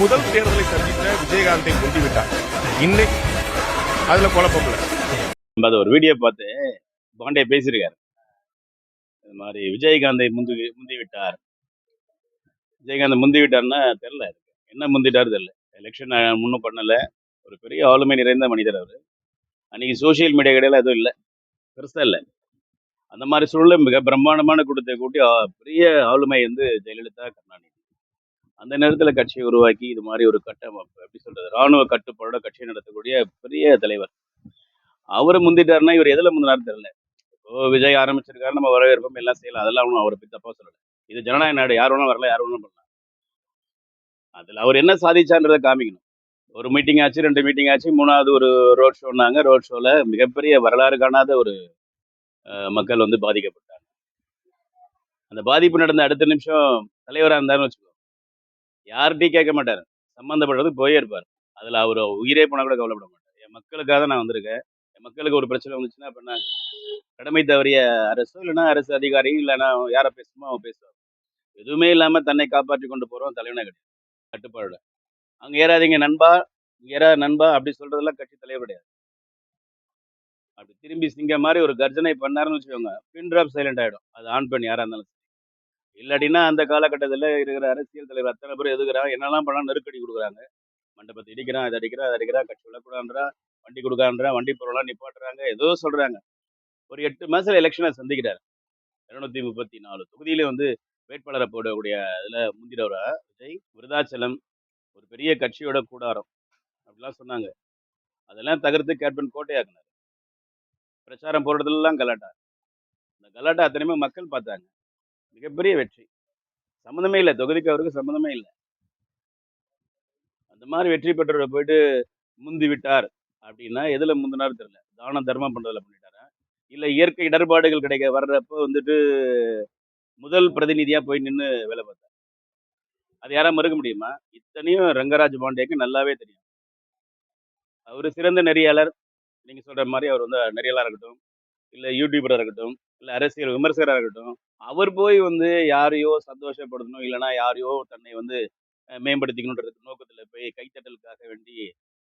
முதல் தேர்தலை சந்தித்த விஜயகாந்தை முந்திவிட்டார் இன்னைக்கு அதுல குழப்பம் நம்ம அது ஒரு வீடியோ பார்த்து பாண்டே பேசியிருக்காரு. இது மாதிரி விஜயகாந்தை முந்தி முந்தி விட்டார் விஜயகாந்த் முந்தி விட்டார்னா தெரில என்ன முந்திட்டாரு தெரில எலெக்ஷன் முன்னும் பண்ணலை. ஒரு பெரிய ஆளுமை நிறைந்த மனிதர் அவர். அன்னைக்கு சோஷியல் மீடியா கிடையாது எதுவும் இல்லை. பெருசாக இல்லை. அந்த மாதிரி சூழல மிக பிரம்மாண்டமான கூட்டத்தை கூட்டி பெரிய ஆளுமை வந்து ஜெயலலிதா கருணாநிதி. அந்த நேரத்தில் கட்சியை உருவாக்கி இது மாதிரி ஒரு கட்டமைப்பு எப்படி சொல்றது? ராணுவ கட்டுப்பாடோட கட்சியை நடத்தக்கூடிய பெரிய தலைவர். அவரை முந்திட்டாருன்னா இவர் எதில் முந்தினாரு தெரியல. இப்போ விஜய் ஆரம்பிச்சிருக்காரு நம்ம வரவேற்போம் எல்லாம் செய்யலாம். அதெல்லாம் ஒன்றும் அவரை பற்றி தப்பாக சொல்லலை. இது ஜனநாயக நாடு யார் வேணாலும் வரல யார் வேணாலும் பண்ணலாம். அதில் அவர் என்ன சாதிச்சான்றதை காமிக்கணும். ஒரு மீட்டிங் ஆச்சு ரெண்டு மீட்டிங் ஆச்சு மூணாவது ஒரு ரோட் ஷோனாங்க ரோட் ஷோவில் மிகப்பெரிய வரலாறு காணாத ஒரு அஹ், மக்கள் வந்து பாதிக்கப்பட்டாங்க. அந்த பாதிப்பு நடந்த அடுத்த நிமிஷம் தலைவராக இருந்தாருன்னு வச்சுக்கோங்க யார்கிட்டையும் கேட்க மாட்டார். சம்மந்தப்பட்டதுக்கு போயே இருப்பார். அதில் அவர் உயிரே போனால் கூட கவலைப்பட மாட்டார். என் மக்களுக்காக தான் நான் வந்திருக்கேன். என் மக்களுக்கு ஒரு பிரச்சனை வந்துச்சுன்னா அப்படின்னா கடமை தவறிய அரசோ இல்லைன்னா அரசு அதிகாரி இல்லைன்னா யாரை பேசணுமோ அவன் பேசுவார் எதுவுமே இல்லாமல் தன்னை காப்பாற்றி கொண்டு போகிறோம் தலைவனே கிடையாது. கட்டுப்பாடு அங்கே ஏறாதீங்க நண்பா. இங்கே ஏறா நண்பா. அப்படி சொல்றதெல்லாம் கட்சி தலைவர் கிடையாது. அப்படி திரும்பி சிங்க மாதிரி ஒரு கர்ஜனை பண்ணாருன்னு வச்சுக்கோங்க. பின் ட்ராப் சைலண்ட் ஆகிடும் அது ஆன் பண்ணி யாராக இருந்தாலும் சரி. இல்லாட்டினா அந்த காலகட்டத்தில் இருக்கிற அரசியல் தலைவர் அத்தனை பேர் எதுக்குறாங்க? என்னெல்லாம் பண்ணால் நெருக்கடி கொடுக்குறாங்க. மண்டபத்தை இடிக்கிறான் அதை அடிக்கிறான் அதை அடிக்கிறான் கட்சி விளக்கூடான்றான் வண்டி கொடுக்கான்றான் வண்டி பொருளாம் நிப்பாட்டுறாங்க ஏதோ சொல்கிறாங்க ஒரு எட்டு மாதத்தில் எலெக்ஷனை சந்திக்கிறார். இரநூத்தி முப்பத்தி நாலு தொகுதியிலே வந்து வேட்பாளரை போடக்கூடிய இதில் முந்திரவரா விஜய் விருதாச்சலம் ஒரு பெரிய கட்சியோட கூடாரம். அப்படிலாம் சொன்னாங்க. அதெல்லாம் தகர்த்து கேப்டன் கோட்டையாக்குனார். பிரச்சாரம் போடுறதுலாம் கலாட்டா. இந்த கலாட்டா அத்தனையுமே மக்கள் பார்த்தாங்க. மிகப்பெரிய வெற்றி. சம்மந்தமே இல்லை. தொகுதிக்கு அவருக்கு சம்மந்தமே இல்லை. அந்த மாதிரி வெற்றி பெற்றவரை போயிட்டு முந்தி விட்டார் அப்படின்னா எதில் முந்தினார் தெரியல. தானம் தர்மம் பண்ணுறதுல பண்ணிட்டாரா? இல்லை இயற்கை இடர்பாடுகள் கிடைக்க வர்றப்போ வந்துட்டு முதல் பிரதிநிதியாக போய் நின்று வேலை பார்த்தார். அது யாராக மறுக்க முடியுமா? இத்தனையும் ரங்கராஜ் பாண்டேக்கு நல்லாவே தெரியும். அவர் சிறந்த நெறியாளர். நீங்கள் சொல்கிற மாதிரி அவர் வந்து நெறியாளராக இருக்கட்டும் இல்லை யூடியூபராக இருக்கட்டும் இல்லை அரசியல் விமர்சகராக இருக்கட்டும் அவர் போய் வந்து யாரையோ சந்தோஷப்படுத்தணும் இல்லைன்னா யாரையோ தன்னை வந்து மேம்படுத்திக்கணுன்ற மேம்படுத்திக்கணுன்றது போய் கைத்தட்டலுக்காக வேண்டி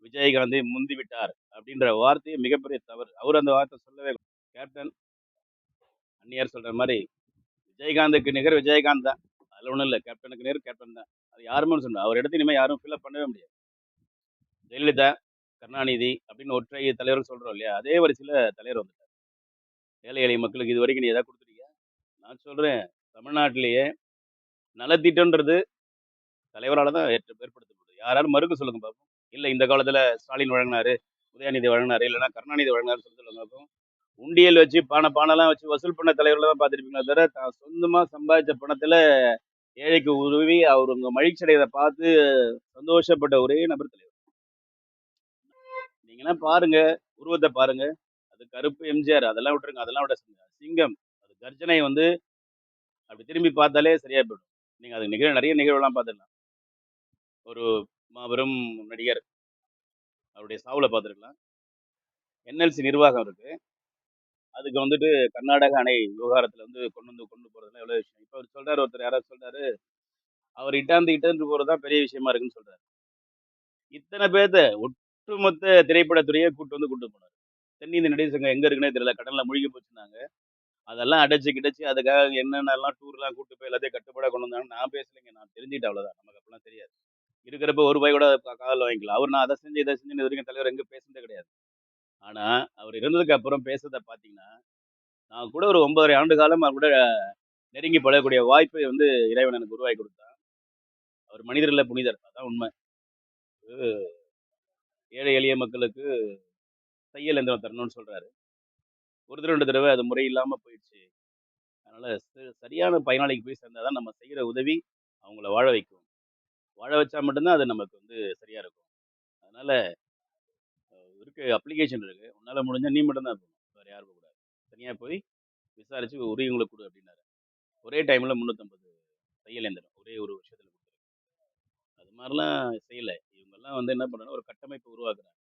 விஜயகாந்தை முந்தி விட்டார் அப்படின்ற வார்த்தையை மிகப்பெரிய தவறு. அவர் அந்த வார்த்தை சொல்லவே கேப்டன் அந்நியார் சொல்கிற மாதிரி விஜயகாந்துக்கு நிகர் விஜயகாந்த் தான். அதில் ஒன்றும் இல்லை. கேப்டனுக்கு நிகர் கேப்டன் தான். அது யாருமே சொன்னா அவர் இடத்துல இனிமேல் யாரும் ஃபில்அப் பண்ணவே முடியாது. ஜெயலலிதா கருணாநிதி அப்படின்னு ஒற்றை தலைவர் சொல்கிறோம் இல்லையா? அதே வரிசையில் தலைவர் வந்து ஏழை எளிய மக்களுக்கு இது வரைக்கும் நீ எதாவது கொடுத்துருக்கியா நான் சொல்கிறேன் தமிழ்நாட்டிலேயே நலத்திட்டன்றது தலைவரால் தான் ஏற்ற- ஏற்படுத்தப்படுது. யாராலும் மறுக்க சொல்லுங்க பார்ப்போம் இல்லை இந்த காலத்தில் ஸ்டாலின் வழங்கினாரு உதயநிதி வழங்கினாரு இல்லைன்னா கருணாநிதி வழங்கினாரு சொல்லி சொல்லுங்க பார்ப்போம் உண்டியல் வச்சு பானை பானைலாம் வச்சு வசூல் பண்ண தலைவர்ல தான் பார்த்துருப்பீங்களா தவிர தான் சொந்தமாக சம்பாதிச்ச பணத்தில் ஏழைக்கு உதவி அவர் உங்கள் மகிழ்ச்சி அடையதை பார்த்து சந்தோஷப்பட்ட ஒரே நபர் தலைவர். நீங்களாம் பாருங்கள் உருவத்தை பாருங்கள் அது கருப்பு எம்ஜிஆர் அதெல்லாம் விட்டுருங்க அதெல்லாம் விட சிங்கம். அது கர்ஜனை வந்து அப்படி திரும்பி பார்த்தாலே சரியா போயிடும். நீங்க அது நிகழ நிறைய நிகழ்வுலாம் பார்த்துக்கலாம் ஒரு மாபெரும் நடிகர் அவருடைய சாவில் பார்த்துருக்கலாம். என்எல்சி நிர்வாகம் இருக்கு. அதுக்கு வந்துட்டு கர்நாடக அணை விவகாரத்தில் வந்து கொண்டு வந்து கொண்டு போகிறதுலாம் எவ்வளோ விஷயம். இப்போ அவர் சொல்கிறார் ஒருத்தர் யாராவது சொல்கிறாரு அவர் இட்டாந்து இட்டாந்து போறதுதான் பெரிய விஷயமா இருக்குன்னு சொல்கிறார் இத்தனை பேர்த்த ஒட்டுமொத்த திரைப்படத்துறையே கூட்டு வந்து கூட்டு போனார். தென்னிந்திய நடிகர் சங்கம் எங்க இருக்குன்னே தெரியல. கடல்ல மூழ்கி போச்சுனாங்க அதெல்லாம் அடைச்சு கிடச்சி அதுக்காக என்னென்னலாம் டூர்லாம் கூட்டு போய் எல்லாத்தையும் கட்டுப்பாடாக கொண்டு வந்தாங்க நான் பேசலைங்க. நான் தெரிஞ்சுக்கிட்டேன் அவ்வளோதான் நமக்கு அப்பெல்லாம் தெரியாது. இருக்கிறப்ப ஒரு ரூபாய் கூட காதல் காதுல வாங்கிக்கலாம் அவர் நான் அதை செஞ்சு இதை செஞ்சு இது வரைக்கும் தலைவர் எங்கே பேசுனதே கிடையாது. ஆனால் அவர் இருந்ததுக்கு அப்புறம் பேசுறதை பார்த்தீங்கன்னா நான் கூட ஒரு ஒன்பதரை ஆண்டு காலம் அவர் கூட நெருங்கி பழகக்கூடிய வாய்ப்பை வந்து இறைவன் எனக்கு உருவாக்கி கொடுத்தான். அவர் மனிதர்களை புனிதர். அதான் உண்மை. ஏழை எளிய மக்களுக்கு தையல் எந்திரம் தரணும்னு சொல்கிறாரு ஒரு தடவை ரெண்டு தடவை அது முறை இல்லாமல் போயிடுச்சு. அதனால் சரியான பயனாளிக்கு போய் சேர்ந்தாதான் நம்ம செய்கிற உதவி அவங்கள வாழ வைக்கும். வாழ வச்சா மட்டும்தான் அது நமக்கு வந்து சரியாக இருக்கும். அதனால் அஹ், இருக்கு அப்ளிகேஷன் இருக்குது உன்னால் முடிஞ்சால் நீ மட்டும்தான் போகணும் வேற யாரும் போகக்கூடாது. தனியா போய் விசாரித்து உரியவங்களுக்கு கொடு அப்படின்னாரு. ஒரே டைமில் முந்நூற்றம்பது தையல் எந்திரம் ஒரே ஒரு வருஷத்தில் கொடுத்துருக்கு. அது மாதிரிலாம் செய்யலை. இவங்கெல்லாம் வந்து என்ன பண்ணுறாங்க ஒரு கட்டமைப்பு உருவாக்குறாங்க.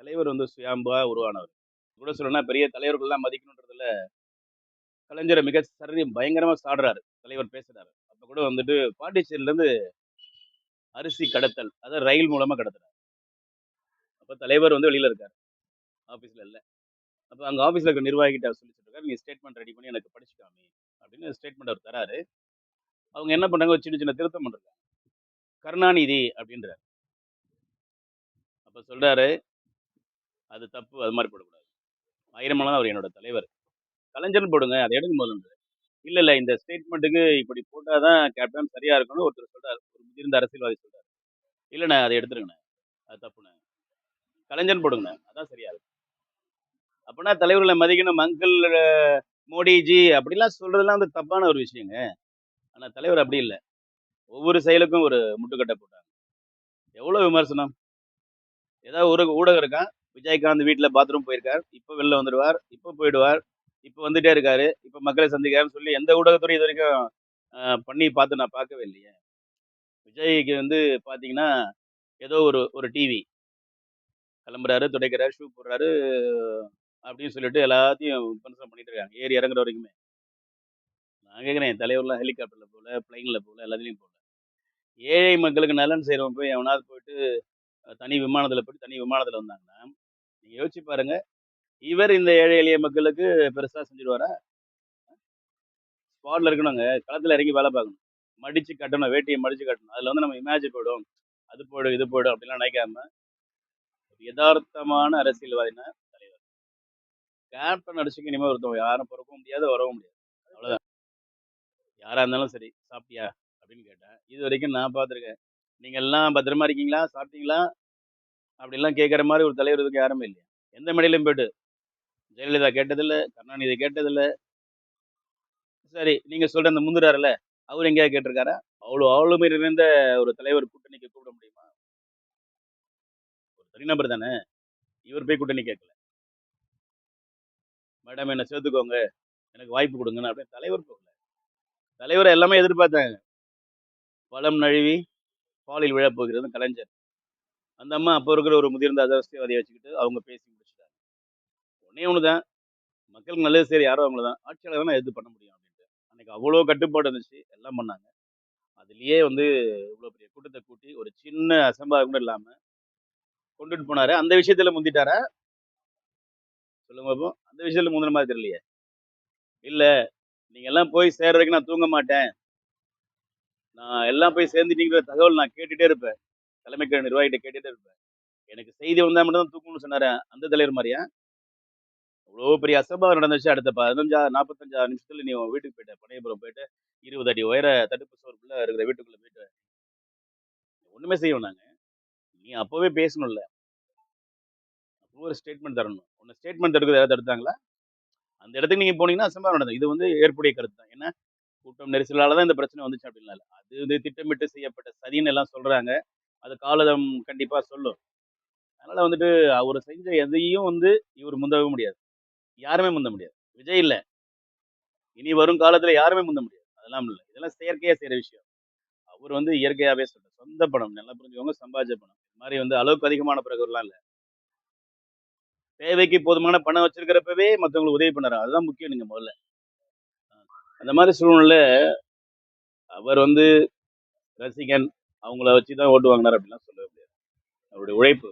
தலைவர் வந்து சுயாம்பா உருவானவர். கூட சொல்லணும்னா பெரிய தலைவர்கள்லாம் மதிக்கணுன்றதுல கலைஞரை மிக சரி பயங்கரமா சாடுறாரு தலைவர் பேசுறாரு. அப்ப கூட வந்துட்டு பாண்டிச்சேரியிலிருந்து அரிசி கடத்தல் அதை ரயில் மூலமா கடத்துறாரு. அப்ப தலைவர் வந்து வெளியில இருக்காரு. ஆபீஸ்ல இல்லை. அப்போ அங்கே ஆஃபீஸில் இருக்க நிர்வாகிகிட்ட அவர் சொல்லி நீ ஸ்டேட்மெண்ட் ரெடி பண்ணி எனக்கு படிச்சுக்காமி அப்படின்னு ஸ்டேட்மெண்ட் அவர் தராரு. அவங்க என்ன பண்ணுறாங்க ஒரு சின்ன சின்ன திருத்தம் பண்ணுறாங்க கருணாநிதி அப்படின்றாரு. அப்போ சொல்கிறாரு அது தப்பு அது மாதிரி போடக்கூடாது. ஆயிரமான அவர் என்னோட தலைவர். கலைஞர்னு போடுங்க அதை எடுங்க முதல்ல. இல்ல இல்ல இந்த ஸ்டேட்மெண்ட்டுக்கு இப்படி போட்டாதான் கேப்டன் சரியா இருக்கணும் ஒருத்தர் சொல்றாரு. ஒரு முதிர்ந்த அரசியல்வாதி சொல்றாரு. இல்லைண்ணே அதை எடுத்துருங்கண்ணே. அது தப்புண்ணே. கலைஞர்னு போடுங்கண்ணே. அதான் சரியா இருக்கும் அப்படின்னா தலைவர்களை மதிக்கணும். மங்கள் மோடிஜி அப்படிலாம் சொல்கிறதுலாம் வந்து தப்பான ஒரு விஷயங்க. ஆனா தலைவர் அப்படி இல்லை. ஒவ்வொரு செயலுக்கும் ஒரு முட்டுக்கட்டை போட்டாங்க. எவ்வளோ விமர்சனம்? ஏதாவது ஒரு ஊடகம் இருக்கான் விஜயகாந்த் வீட்டில் பாத்ரூம் போயிருக்கார். இப்போ வெளில வந்துடுவார். இப்போ போயிடுவார். இப்போ வந்துட்டே இருக்காரு. இப்போ மக்களை சந்திக்கிறாருன்னு சொல்லி எந்த ஊடகத்துறை இது வரைக்கும் பண்ணி பார்த்து நான் பார்க்கவே இல்லையே. விஜய்க்கு வந்து பார்த்தீங்கன்னா ஏதோ ஒரு ஒரு டிவி கிளம்புறாரு துடைக்கிறாரு ஷூ போடுறாரு அப்படின்னு சொல்லிட்டு எல்லாத்தையும் விமர்சனம் பண்ணிட்டு இருக்காங்க. ஏறி இறங்குற வரைக்குமே. நான் கேட்குறேன் தலைவர்லாம் ஹெலிகாப்டரில் போகல பிளைனில் போகல எல்லாத்துலேயும் போகல ஏழை மக்களுக்கு நலன் செய்கிறவன் போய் எவனாவது போயிட்டு தனி விமானத்தில் போயிட்டு தனி விமானத்தில் வந்தாங்கன்னா நீங்கள் யோசிச்சு பாருங்க. இவர் இந்த ஏழை எளிய மக்களுக்கு பெருசாக செஞ்சிடுவாரா ஸ்பாட்ல இருக்கணுங்க. களத்தில் இறங்கி வேலை பார்க்கணும். மடிச்சு கட்டணும். வேட்டியை மடிச்சு கட்டணும். அதில் வந்து நம்ம இமேஜ் போயிடும் அது போயிடும் இது போயிடும் அப்படிலாம் நினைக்காம ஒரு யதார்த்தமான அரசியல்வாதினா தலைவர். கேப்டன் அடிச்சுக்க இனிமேல் ஒருத்தவங்க யாரும் பிறக்கவும் முடியாது வரவும் முடியாது. அவ்வளோதான் யாராக இருந்தாலும் சரி சாப்பிட்டியா? அப்படின்னு கேட்டேன். இது வரைக்கும் நான் பார்த்துருக்கேன். நீங்கள் எல்லாம் பத்திரமா இருக்கீங்களா? சாப்பிட்டீங்களா? அப்படிலாம் கேட்குற மாதிரி ஒரு தலைவர் இதுக்கு யாருமே இல்லையா? எந்த மேடையிலும் போயிட்டு ஜெயலலிதா கேட்டதில்லை கருணாநிதி கேட்டதில்லை. சரி நீங்கள் சொல்கிற அந்த முந்துறாருல அவர் எங்கேயாவது கேட்டிருக்காரா? அவ்வளோ ஆளுமை நிறைந்த ஒரு தலைவர் கூட்டணிக்கு கூப்பிட முடியுமா? ஒரு தனிநபர் தானே இவர் போய் கூட்டணி கேட்கல. மேடம் என்ன சேர்த்துக்கோங்க எனக்கு வாய்ப்பு கொடுங்கன்னு அப்படின்னு தலைவர் போகல. தலைவரை எல்லாமே எதிர்பார்த்தாங்க. பழம் நழுவி பாலில் விழப்போகிறது கலைஞர். அந்த அம்மா அப்போ இருக்கிற ஒரு முதிர்ந்த அரசியல்வாதியை வச்சுக்கிட்டு அவங்க பேசி முடிச்சுட்டாங்க. ஒன்றே ஒன்று தான் மக்களுக்கு நல்லது சரி யாரோ அவங்கள தான். ஆட்சியாளர் தான் எது பண்ண முடியும் அப்படின்ட்டு. அன்னைக்கு அவ்வளோ கட்டுப்பாடு இருந்துச்சு. எல்லாம் பண்ணாங்க. அதுலேயே வந்து இவ்வளோ பெரிய கூட்டத்தை கூட்டி ஒரு சின்ன அசம்பாவிதம் கூட இல்லாமல் கொண்டுட்டு போனாரு. அந்த விஷயத்தில் முந்திட்டாரா? சொல்லுங்க பார்ப்போம் அந்த விஷயத்தில் முந்தின மாதிரி தெரியலையே. இல்லை. நீங்கள் எல்லாம் போய் சேர்றதுக்கு நான் தூங்க மாட்டேன். நான் எல்லாம் போய் சேர்ந்துட்டீங்கிற தகவல் நான் கேட்டுகிட்டே இருப்பேன். தலைமைக்கு நிர்வாகிகிட்ட கேட்டுகிட்டே இருப்பேன். எனக்கு செய்தி வந்தால் மட்டும்தான் தூக்கணும்னு சொன்னார் அந்த தலைவர் மாதிரியா? அவ்வளோ பெரிய அசம்பாவம் நடந்துச்சு அடுத்த பதினஞ்சா நாற்பத்தஞ்சா நிமிஷத்தில் நீ வீட்டுக்கு போயிட்ட. பனையபுரம் போயிட்டு இருபது அடி உயர தடுப்பு சோறுக்குள்ளே இருக்கிற வீட்டுக்குள்ளே போயிட்டு ஒன்றுமே செய்ய வேணாங்க. நீ அப்போவே பேசணும்ல. அப்போ ஒரு ஸ்டேட்மெண்ட் தரணும். ஒன்று ஸ்டேட்மெண்ட் தடுக்கிறது யாராவது தடுத்தாங்களா? அந்த இடத்துக்கு நீங்கள் போனீங்கன்னா அசம்பாவம் நடந்தது. இது வந்து ஏற்புடைய கருத்து தான். ஏன்னா கூட்டம் நெரிசலால் தான் இந்த பிரச்சனை வந்துச்சு அப்படின்னால. அது வந்து திட்டமிட்டு செய்யப்பட்ட சதின்னு எல்லாம் சொல்கிறாங்க அது காலதம் கண்டிப்பாக சொல்லும். அதனால் வந்துட்டு அவர் செஞ்ச எதையும் வந்து இவர் முந்தவே முடியாது. யாருமே முந்த முடியாது. விஜய் இல்லை. இனி வரும் காலத்தில் யாருமே முந்த முடியாது. அதெல்லாம் இல்லை. இதெல்லாம் செயற்கையாக செய்கிற விஷயம். அவர் வந்து இயற்கையாகவே சொல்ற சொந்த பணம் நல்லா புரிஞ்சுக்கோங்க சம்பாதிச்ச பணம் இது மாதிரி வந்து அளவுக்கு அதிகமான பிறகுலாம் இல்லை. தேவைக்கு போதுமான பணம் வச்சிருக்கிறப்பவே மற்றவங்களுக்கு உதவி பண்ணுறாங்க அதுதான் முக்கியம் நீங்கள் முதல்ல. அந்த மாதிரி சூழ்நிலை அவர் வந்து ரசிகன் அவங்கள வச்சு தான் ஓட்டு வாங்கினார் அப்படிலாம் சொல்ல முடியாது. அவருடைய உழைப்பு.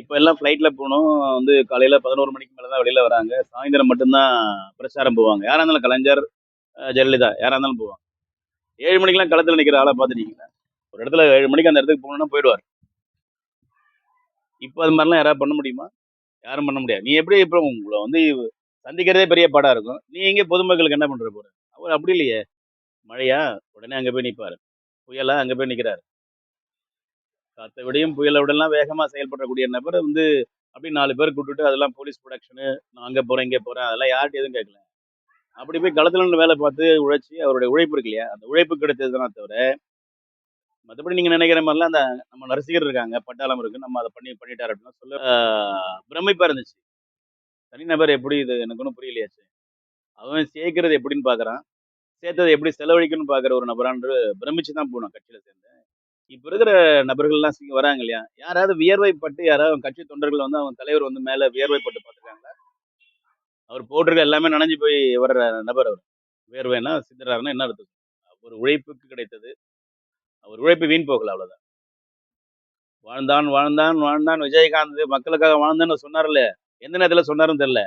இப்போ எல்லாம் ஃப்ளைட்டில் போகணும் வந்து காலையில் பதினோரு மணிக்கு மேலே தான் வெளியில் வராங்க. சாயந்தரம் மட்டும்தான் பிரச்சாரம் போவாங்க. யாராக இருந்தாலும் கலைஞர் ஜெயலலிதா யாராக இருந்தாலும் போவாங்க. ஏழு மணிக்கெலாம் களத்தில் நிற்கிற ஆளை பார்த்துட்டீங்களா ஒரு இடத்துல ஏழு மணிக்கு அந்த இடத்துக்கு போகணுன்னா போயிடுவார். இப்போ அது மாதிரிலாம் யாராவது பண்ண முடியுமா? யாரும் பண்ண முடியாது. நீ எப்படி இப்போ உங்களை வந்து சந்திக்கிறதே பெரிய பாடாக இருக்கும். நீ எங்கே பொதுமக்களுக்கு என்ன பண்ணுற போகிற அவர் அப்படி இல்லையே. மழையா? உடனே அங்கே போய் நிற்பார் புயலா அங்கே போய் நிற்கிறாரு காற்றை விடையும் புயலை விடலாம் வேகமாக செயல்படக்கூடிய நபர் வந்து அப்படி நாலு பேர் கூப்பிட்டுட்டு அதெல்லாம் போலீஸ் ப்ரொடக்ஷனு நான் அங்கே போகிறேன் இங்கே போகிறேன் அதெல்லாம் யார்கிட்ட எதுவும் கேட்கல. அப்படி போய் களத்தில் வேலை பார்த்து உழைச்சி அவருடைய உழைப்பு இருக்கு இல்லையா அந்த உழைப்பு கிடைச்சது தானே தவிர மற்றபடி நீங்கள் நினைக்கிற மாதிரிலாம் அந்த நம்ம ரசிகர் இருக்காங்க பட்டாளம் இருக்கு நம்ம அதை பண்ணி பண்ணிட்டாரு அப்படின்னா சொல்ல. பிரமிப்பாக இருந்துச்சு. தனிநபர் எப்படி இது எனக்கு ஒன்றும் புரியலையாச்சு. அவன் சேர்க்கறது எப்படின்னு பார்க்குறான் சேர்த்ததை எப்படி செலவழிக்கணும்னு பார்க்குற ஒரு நபரான்று பிரமிச்சு தான் போனோம் கட்சியில் சேர்ந்தேன் இப்போ இருக்கிற நபர்கள்லாம் சிங்க வராங்க இல்லையா? யாராவது வியர்வைப்பட்டு யாராவது கட்சி தொண்டர்கள் வந்து அவங்க தலைவர் வந்து மேலே வியர்வைப்பட்டு பார்த்துருக்காங்களா? அவர் போட்டிருக்க எல்லாமே நனைஞ்சு போய் வர்ற நபர் அவர். வேர்வைன்னா சிந்தறாருன்னா என்ன அர்த்தம்? அவர் உழைப்புக்கு கிடைத்தது. அவர் உழைப்பு வீண் போகல அவ்வளோதான் வாழ்ந்தான் வாழ்ந்தான் வாழ்ந்தான். விஜயகாந்த் மக்களுக்காக வாழ்ந்தான்னு சொன்னார்ல எந்த நேரத்தில் சொன்னாருன்னு தெரில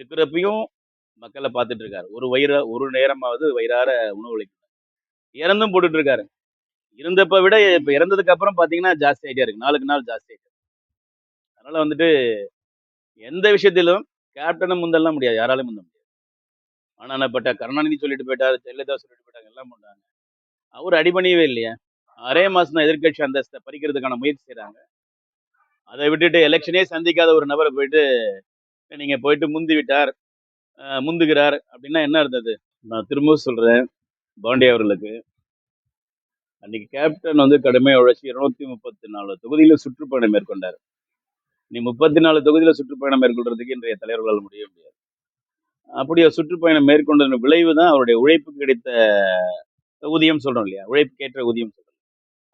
இருக்கிறப்பையும் மக்களை பார்த்துட்டு இருக்காரு ஒரு வயிற ஒரு நேரமாவது வயிறார உணவு அளிக்கிறார். இறந்தும் போட்டுட்டு இருக்காரு இருந்தப்ப விட இப்ப இறந்ததுக்கு அப்புறம் பாத்தீங்கன்னா ஜாஸ்தி ஆயிட்டே இருக்கு. நாளுக்கு நாள் ஜாஸ்தி ஆயிட்டு அதனால வந்துட்டு எந்த விஷயத்திலும் கேப்டனை முந்தெல்லாம் முடியாது. யாராலையும் முந்த முடியாது. ஆனானப்பட்ட கருணாநிதி சொல்லிட்டு போயிட்டாரு. ஜெயலலிதா சொல்லிட்டு போயிட்டாங்க. எல்லாம் பண்றாங்க. அவர் அடிபணியவே இல்லையா. அரே மாசம் தான் எதிர்க்கட்சி அந்தஸ்தை பறிக்கிறதுக்கான முயற்சி செய்கிறாங்க அதை விட்டுட்டு எலெக்ஷனே சந்திக்காத ஒரு நபரை போயிட்டு நீங்கள் போயிட்டு முந்தி விட்டார் முந்துகிறார் அப்படின்னா என்ன இருந்தது நான் திரும்பவும் சொல்றேன் பாண்டி அவர்களுக்கு. அன்னைக்கு கேப்டன் வந்து கடுமையாக உழைச்சி இருநூத்தி முப்பத்தி நாலு தொகுதியில சுற்றுப்பயணம் மேற்கொண்டார். நீ முப்பத்தி நாலு தொகுதியில சுற்றுப்பயணம் மேற்கொள்றதுக்கு இன்றைய தலைவர்களால் முடிய முடியாது. அப்படி ஒரு சுற்றுப்பயணம் மேற்கொண்டதன் விளைவு தான் அவருடைய உழைப்பு கிடைத்த ஊதியம் சொல்றோம் இல்லையா? உழைப்புக்கேற்ற ஊதியம் சொல்றோம்.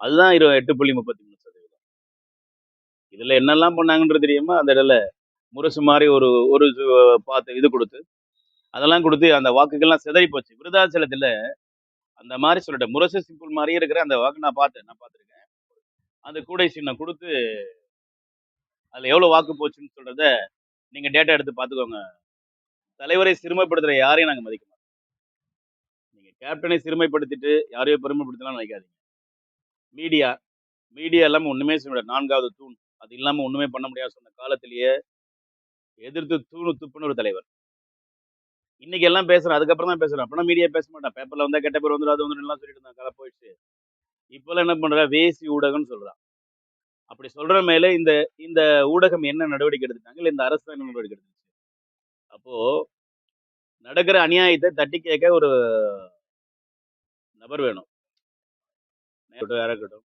அதுதான் இரு எட்டு புள்ளி முப்பத்தி மூணு சதவீதம். இதுல என்னெல்லாம் பண்ணாங்கன்றது தெரியுமா? அந்த இடத்துல முரசு மாதிரி ஒரு ஒரு பார்த்து இது கொடுத்து அதெல்லாம் கொடுத்து அந்த வாக்குகள்லாம் சிதறி போச்சு. விருதாச்சலத்தில் அந்த மாதிரி சொல்லிட்டேன் முரசு சிம்பிள் மாதிரியே இருக்கிற அந்த வாக்கு நான் பார்த்தேன். நான் பார்த்துருக்கேன். அந்த கூடை சின்னம் கொடுத்து அதில் எவ்வளோ வாக்கு போச்சுன்னு சொல்கிறத நீங்கள் டேட்டா எடுத்து பார்த்துக்கோங்க. தலைவரை சிறுமைப்படுத்துகிற யாரையும் நாங்கள் மதிக்க மாட்டோம். நீங்கள் கேப்டனை சிறுமைப்படுத்திட்டு யாரையோ பெருமைப்படுத்தலாம் நினைக்காதீங்க. மீடியா மீடியா இல்லாமல் ஒன்றுமே செய்ய முடியாது. நான்காவது தூண். அது இல்லாமல் ஒன்றுமே பண்ண முடியாது. சொன்ன காலத்திலேயே எதிர்த்து தூணு துப்புன்னு ஒரு தலைவர். இன்னைக்கு எல்லாம் பேசுறேன் அதுக்கப்புறம் தான் பேசுறேன். அப்பனா மீடியா பேச மாட்டேன். பேப்பர்ல வந்தா கெட்ட பேர் வந்துடும் அது வந்துடும் எல்லாம் சொல்லிட்டு இருந்தாங்க. கதை போயிடுச்சு இப்பெல்லாம் என்ன பண்றா? வேசி ஊடகம்னு சொல்றான். அப்படி சொல்ற மேல இந்த இந்த ஊடகம் என்ன நடவடிக்கை எடுத்துட்டாங்க? இல்ல இந்த அரசு என்ன நடவடிக்கை எடுத்துச்சு? அப்போ நடக்கிற அநியாயத்தை தட்டி கேட்க ஒரு நபர் வேணும். இருக்கட்டும், இருக்கட்டும்.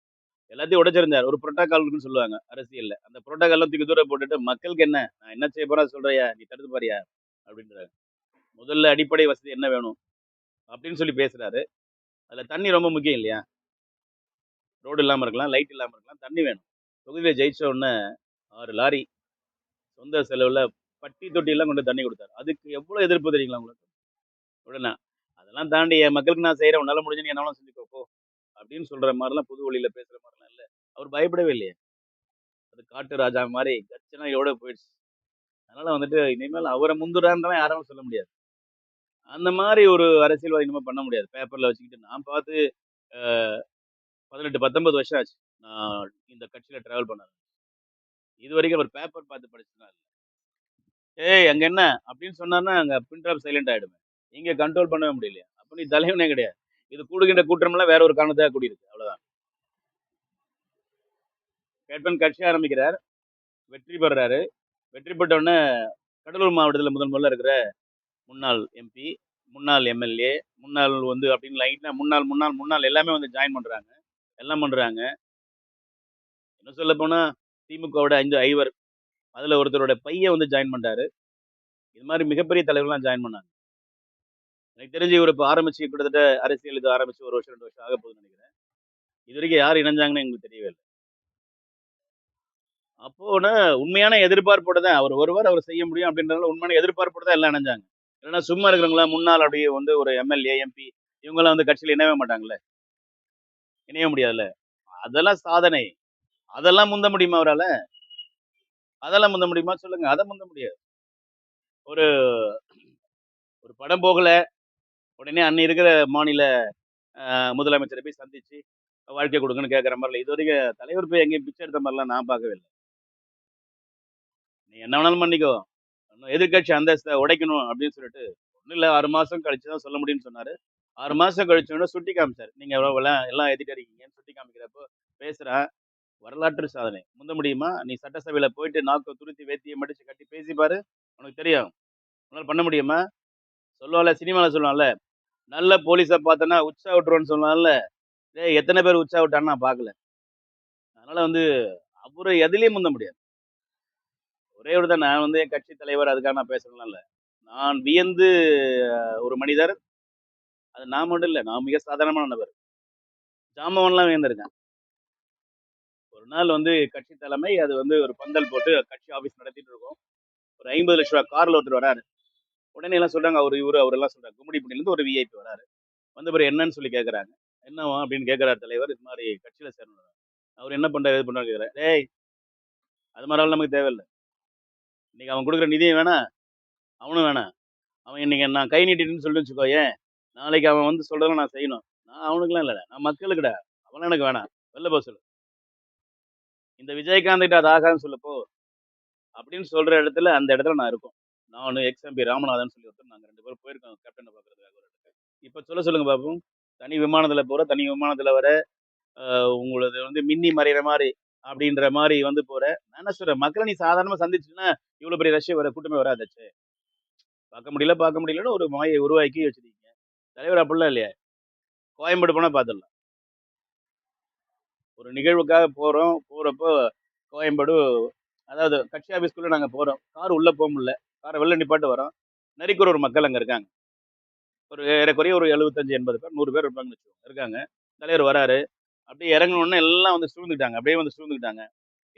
எல்லாத்தையும் உடைச்சிருந்தார். ஒரு புரோட்டோகால் சொல்லுவாங்க அரசியல்ல. அந்த புரோட்டோகால்லாம் தூக்கி தூர போட்டுட்டு மக்களுக்கு என்ன? நான் என்ன செய்ய போறேன்? சொல்றியா? நீ தடுத்து பாரியா? அப்படின்றாங்க. முதல்ல அடிப்படை வசதி என்ன வேணும்? அப்படின்னு சொல்லி பேசுகிறாரு அதில் தண்ணி ரொம்ப முக்கியம் இல்லையா? ரோடு இல்லாமல் இருக்கலாம் லைட் இல்லாமல் இருக்கலாம் தண்ணி வேணும். தொகுதியில் ஜெயிச்ச உடனே ஆறு லாரி சொந்த செலவில் பட்டி தொட்டியெல்லாம் கொண்டு தண்ணி கொடுத்தாரு. அதுக்கு எவ்வளோ எதிர்ப்பு தெரியுங்களா உங்களுக்கு? உடனே அதெல்லாம் தாண்டி என் மக்களுக்கு நான் செய்கிற உன்னால முடிஞ்சு நீ என்னாலும் செஞ்சுக்கோ போ அப்படின்னு சொல்கிற மாதிரிலாம் புது வழியில் பேசுகிற மாதிரிலாம் இல்லை. அவர் பயப்படவே இல்லையே. அது காட்டு ராஜா மாதிரி கச்சனா எவ்வளோ போயிடுச்சு. அதனால் வந்துட்டு இனிமேல் அவரை முந்துறான்றலாம் யாரும் சொல்ல முடியாது. அந்த மாதிரி ஒரு அரசியல்வாதி நம்ம பண்ண முடியாது. பேப்பர்ல வச்சுக்கிட்டு நான் பார்த்து பதினெட்டு பத்தொன்பது வருஷம் ஆச்சு. நான் இந்த கட்சியில டிராவல் பண்ண இது வரைக்கும் அவர் பேப்பர் பார்த்து படிச்சுனா இல்லை. ஏய் அங்க என்ன? அப்படின்னு சொன்னார்னா அங்கே பின்ட்ராப் சைலண்ட் ஆயிடுவேன் இங்கே கண்ட்ரோல் பண்ணவே முடியலையா. அப்போ நீ தலைவனே கிடையாது. இது கூடுகின்ற கூட்டம்லாம் வேற ஒரு காரணத்தாக கூடியிருக்கு. அவ்வளோதான் கேட்பன் கட்சி ஆரம்பிக்கிறார். வெற்றி பெறுறாரு. வெற்றி பெற்ற உடனே கடலூர் மாவட்டத்தில் முதல் முதல்ல இருக்கிற முன்னாள் எம்பி முன்னாள் எம்எல்ஏ முன்னாள் வந்து அப்படின்னு லைட்டாக முன்னாள் முன்னாள் முன்னாள் எல்லாமே வந்து ஜாயின் பண்ணுறாங்க எல்லாம் பண்ணுறாங்க என்ன சொல்ல போனால் திமுகவோட அஞ்சு ஐவர் அதில் ஒருத்தரோட பையன் வந்து ஜாயின் பண்ணுறாரு இது மாதிரி மிகப்பெரிய தலைவர்கள்லாம் ஜாயின் பண்ணாங்க. எனக்கு தெரிஞ்சு இவர் இப்போ ஆரம்பிச்சு கிட்டத்தட்ட அரசியல் இது ஆரம்பிச்சு ஒரு வருஷம் ரெண்டு வருஷம் ஆக போகுதுன்னு நினைக்கிறேன். இது வரைக்கும் யார் இணைஞ்சாங்கன்னு எங்களுக்கு தெரியவே இல்லை. அப்போனா உண்மையான எதிர்பார்ப்போட தான் அவர் ஒருவர் அவர் செய்ய முடியும் அப்படின்றதுனால உண்மையான எதிர்பார்ப்போட தான் எல்லாம் இணைஞ்சாங்க. இல்லைன்னா சும்மா இருக்கிறவங்களா முன்னாள் அப்படியே வந்து ஒரு எம்எல்ஏ எம்பி இவங்கெல்லாம் வந்து கட்சியில் இணையவே மாட்டாங்கல்ல? இணைய முடியாதுல்ல? அதெல்லாம் சாதனை. அதெல்லாம் முந்த முடியுமா அவரால? அதெல்லாம் முந்த முடியுமா? சொல்லுங்க. அதை முந்த முடியாது. ஒரு ஒரு படம் போகல. உடனே அன்னை இருக்கிற மாநில முதலமைச்சரை போய் சந்திச்சு வாழ்க்கை கொடுங்கன்னு கேட்குற மாதிரில இது வரைக்கும் தலைவர் போய் எங்கேயும் பிச்சை எடுத்த மாதிரிலாம் நான் பார்க்கவே இல்லை. நீ என்ன வேணாலும் பண்ணிக்கோ. இன்னும் எதிர்க்கட்சி அந்தஸ்தை உடைக்கணும் அப்படின்னு சொல்லிட்டு ஒன்றும் இல்லை ஆறு மாதம் கழிச்சு தான் சொல்ல முடியும்னு சொன்னார். ஆறு மாதம் கழிச்ச சுட்டி காமிச்சார். நீங்கள் எவ்வளோ எல்லாம் எல்லாம் ஏற்றிட்டு இருக்கீங்கன்னு சுட்டி காமிக்கிறப்போ பேசுகிறேன் வரலாற்று சாதனை. முந்த முடியுமா? நீ சட்டசபையில் போயிட்டு நாக்கு துருத்தி வேத்தியை மடிச்சு கட்டி பேசிப்பாரு உனக்கு தெரியும். உன்னால் பண்ண முடியுமா? சொல்லுவான்ல சினிமாவில் சொல்லுவான்ல நல்ல போலீஸை பார்த்தோன்னா உற்சா விட்டுருவோன்னு சொல்லுவான்ல. டேய் எத்தனை பேர் உற்சாக விட்டான்னு நான் பார்க்கல. அதனால் வந்து அவரை எதுலேயும் முந்த முடியாது. ஒரே ஒரு தான். நான் வந்து என் கட்சி தலைவர் அதுக்காக நான் பேசணும்லாம் இல்லை. நான் வியந்து ஒரு மனிதர். அது நான் மட்டும் இல்லை நான் மிக சாதாரணமான நபர். ஜாமவன்லாம் வியந்திருக்கேன். ஒரு நாள் வந்து கட்சி தலைமை அது வந்து ஒரு பந்தல் போட்டு கட்சி ஆஃபீஸ் நடத்திட்டு இருக்கோம். ஒரு ஐம்பது லட்ச ரூபா காரில் ஒருத்தர் வராரு. உடனே எல்லாம் சொல்றாங்க அவர் இவரு அவரெல்லாம் சொல்றாங்க கும்மிடிப்பட்டிலேருந்து ஒரு விஐபி வராரு. வந்த பிறகு என்னன்னு சொல்லி கேட்குறாங்க என்னவா அப்படின்னு கேட்குறாரு தலைவர். இது மாதிரி கட்சியில் சேரணும் அவர் என்ன பண்ணுறாரு இது பண்ணுறாரு கேட்குறாரு டேய் அது மாதிரிலாம் நமக்கு தேவையில்லை. இன்னைக்கு அவன் கொடுக்குற நிதியும் வேணாம் அவனும் வேணாம் அவன் இன்னைக்கு நான் கை நீட்டிட்டுன்னு சொல்லி வச்சுக்கோ ஏன் நாளைக்கு அவன் வந்து சொல்கிறதெல்லாம் நான் செய்யணும். நான் அவனுக்குலாம் இல்லை நான் மக்களுக்குடா. அவனும் எனக்கு வேணாம். வெளில போக சொல்லு. இந்த விஜயகாந்த் கிட்ட அது ஆகாதுன்னு சொல்லப்போ அப்படின்னு சொல்கிற இடத்துல அந்த இடத்துல நான் இருக்கும். நான் எக்ஸ் எம்பி ராமநாதன் சொல்லி ஒருத்தர் நாங்கள் ரெண்டு பேரும் போயிருக்கோம் கேப்டனை பார்க்குறதுக்காக ஒரு இடத்துக்கு. இப்போ சொல்ல சொல்லுங்க பாப்போம் தனி விமானத்தில் போகிற தனி விமானத்தில் வர உங்களது வந்து மின்னி மறைகிற மாதிரி அப்படின்ற மாதிரி வந்து போற. நான் என்ன சொல்றேன்? மக்களை நீ சாதாரணமாக சந்திச்சுன்னா இவ்வளோ பெரிய ரஷ்ய வர கூட்டமே வராதாச்சு? பார்க்க முடியல பார்க்க முடியலன்னு ஒரு மாயை உருவாக்கி வச்சிருக்கீங்க. தலைவர் அப்படிலாம் இல்லையா? கோயம்பேடு போனால் பார்த்துடலாம். ஒரு நிகழ்வுக்காக போகிறோம் போகிறப்போ கோயம்பேடு அதாவது கட்சி ஆஃபீஸ்க்குள்ளே நாங்கள் போகிறோம் கார் உள்ளே போக முடியல. காரை வெளில நிப்பாட்டு வரோம். நரிக்கூர் ஒரு மக்கள் அங்கே இருக்காங்க. ஒரு ஏறக்குறைய ஒரு எழுபத்தஞ்சு எண்பது பேர் நூறு பேர் இருப்பாங்கன்னு வச்சுக்கோங்க. இருக்காங்க. தலைவர் வராரு. அப்படியே இறங்கணுன்னே எல்லாம் வந்து சூழ்ந்துக்கிட்டாங்க. அப்படியே வந்து சூழ்ந்துக்கிட்டாங்க.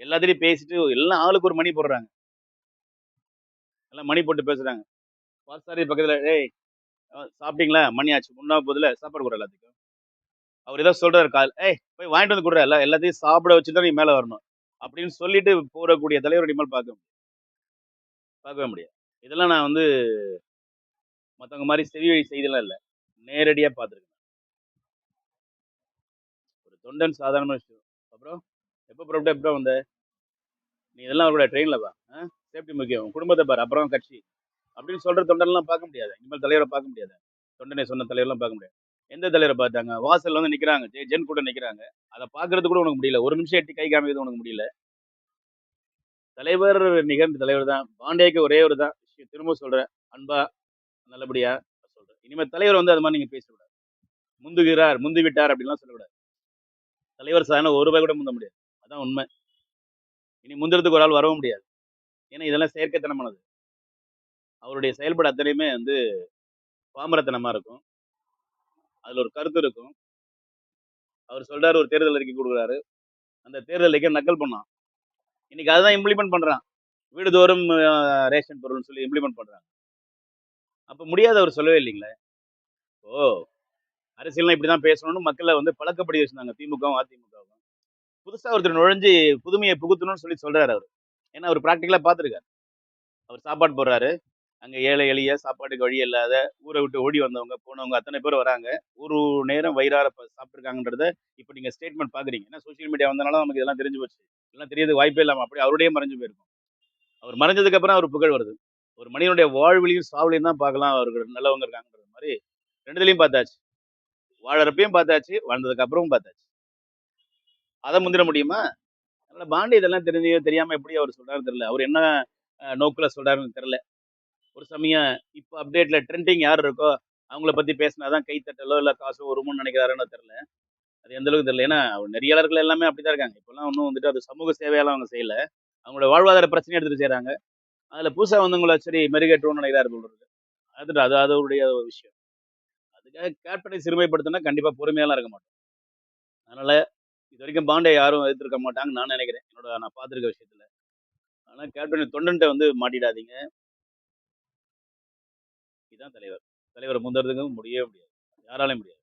எல்லாத்திலையும் பேசிட்டு எல்லாம் ஆளுக்கு ஒரு மணி போடுறாங்க. எல்லாம் மணி போட்டு பேசுறாங்க. பாஸ்தாரி பக்கத்தில் ஏய் சாப்பிட்டீங்களா? மணி ஆச்சு. முன்னா போதில் சாப்பாடு கொடுற எல்லாத்துக்கும். அவர் ஏதோ சொல்கிறார் கால் ஏய் போய் வாங்கிட்டு வந்து கொடுற. எல்லாம் எல்லாத்தையும் சாப்பிட வச்சு தான் நீ மேலே வரணும். அப்படின்னு சொல்லிட்டு போகக்கூடிய தலைவர் இனிமேல் பார்க்க முடியும் பார்க்கவே முடியாது. இதெல்லாம் நான் வந்து மற்றவங்க மாதிரி செவி வழி செய்திலாம் இல்லை. நேரடியாக பார்த்துருக்கேன். தொண்டன் சாதாரண விஷயம் அப்புறம் எப்போ புறப்பட்ட எப்போ வந்த? நீ இதெல்லாம் கூட ட்ரெயினில் வா. சேஃப்டி முக்கியம். குடும்பத்தை பாரு அப்புறம் கட்சி. அப்படின்னு சொல்கிற தொண்டன்லாம் பார்க்க முடியாது. இனிமேல் தலைவரை பார்க்க முடியாது. தொண்டனை சொன்ன தலைவர்லாம் பார்க்க முடியாது. எந்த தலைவரை பார்த்தாங்க? வாசல்ல வந்து நிற்கிறாங்க ஜெ- ஜென் கூட நிற்கிறாங்க அதை பார்க்கறது கூட உனக்கு முடியல. ஒரு நிமிஷம் எட்டி கை காமிக்கிறது உனக்கு முடியல. தலைவர் நிகழ்ந்த தலைவர் தான். பாண்டியக்கு ஒரே ஒரு தான் விஷயம். திரும்ப சொல்கிறேன் அன்பா நல்லபடியா சொல்கிறேன் இனிமேல் தலைவர் வந்து அது மாதிரி நீங்கள் பேசக்கூடாது. முந்துகிறார் முந்து விட்டார் அப்படின்லாம் சொல்லக்கூடாது. தலைவர் சாதாரண ஒரு ரூபாய் கூட முந்த முடியாது. அதான் உண்மை. இனி முந்திரத்துக்கு ஒரு ஆள் வரவும் முடியாது. ஏன்னா இதெல்லாம் செயற்கைத்தனமானது. அவருடைய செயல்பாடு அத்தனையுமே வந்து பாமரத்தனமாக இருக்கும். அதில் ஒரு கருத்து இருக்கும். அவர் சொல்றாரு ஒரு தேர்தல் அறிக்கை கொடுக்குறாரு. அந்த தேர்தல் அறிக்கை நக்கல் பண்ணான். இன்னைக்கு அதுதான் இம்ப்ளிமெண்ட் பண்றான். வீடுதோறும் ரேஷன் பொருள்னு சொல்லி இம்ப்ளிமெண்ட் பண்றாங்க. அப்போ முடியாது அவர் சொல்லவே இல்லைங்களே? ஓ! அரசியல்லாம் இப்படிதான் பேசணும்னு மக்களை வந்து பழக்கப்படுத்தி வச்சிருந்தாங்க திமுகவும் அதிமுகவும். புதுசா ஒருத்தர் நுழைஞ்சு புதுமையை புகுத்தணும்னு சொல்லி சொல்றாரு அவர். ஏன்னா அவர் ப்ராக்டிக்கலா பார்த்துருக்காரு. அவர் சாப்பாடு போடுறாரு. அங்க ஏழை எளிய சாப்பாட்டுக்கு வழி இல்லாத ஊரை விட்டு ஓடி வந்தவங்க போனவங்க அத்தனை பேர் வராங்க. ஒரு நேரம் வயிறார ப- இப்போ நீங்க ஸ்டேட்மெண்ட் பாக்குறீங்க ஏன்னா சோஷியல் மீடியா வந்தனால நமக்கு இதெல்லாம் தெரிஞ்சு போச்சு. இதெல்லாம் தெரியாது வாய்ப்பே இல்லாம அப்படியே அவருடைய மறைஞ்சு போயிருக்கும். அவர் மறைஞ்சதுக்கு அப்புறம் அவர் புகழ் வருது. ஒரு மனிதனுடைய வாழ்விலையும் சாவலையும் தான் பார்க்கலாம். அவர்கள் நல்லவங்க இருக்காங்கன்றது மாதிரி ரெண்டுலையும் பார்த்தாச்சு. வாழறப்பையும் பார்த்தாச்சு வாழ்ந்ததுக்கு அப்புறமும் பார்த்தாச்சு. அதை முந்திர முடியுமா? அதனால பாண்டி இதெல்லாம் தெரிஞ்சு தெரியாம எப்படி அவர் சொல்றாரு தெரியல. அவர் என்ன நோக்கில் சொல்றாருன்னு தெரியல. ஒரு சமயம் இப்போ அப்டேட்ல ட்ரெண்டிங் யார் இருக்கோ அவங்கள பத்தி பேசினாதான் கைத்தட்டலோ இல்லை காசோ வருமோன்னு நினைக்கிறாருன்னு தெரியல. அது எந்த அளவுக்கு தெரியல. ஏன்னா அவர் நெறியாளர்கள் எல்லாமே அப்படிதான் இருக்காங்க. இப்பெல்லாம் ஒன்றும் வந்துட்டு அது சமூக சேவையெல்லாம் அவங்க செய்யல. அவங்களோட வாழ்வாதார பிரச்சனை எடுத்துட்டு செய்கிறாங்க அதுல புதுசா வந்தவங்கள சரி மெருகேற்றணும்னு நினைக்கிறாரு சொல்றது அது அது அதோடைய ஒரு விஷயம். கேப்டனை சிறுமைப்படுத்தினா கண்டிப்பாக பொறுமையெல்லாம் இருக்க மாட்டோம். அதனால் இது வரைக்கும் பாண்டே யாரும் எதிர்க்க மாட்டாங்கன்னு நான் நினைக்கிறேன். என்னோட நான் பார்த்துருக்க விஷயத்தில். அதனால் கேப்டன் தொண்டன்ட்ட வந்து மாட்டிடாதீங்க. இதுதான் தலைவர். தலைவரை முந்தறதுக்கு முடியவே முடியாது. யாராலையும் முடியாது.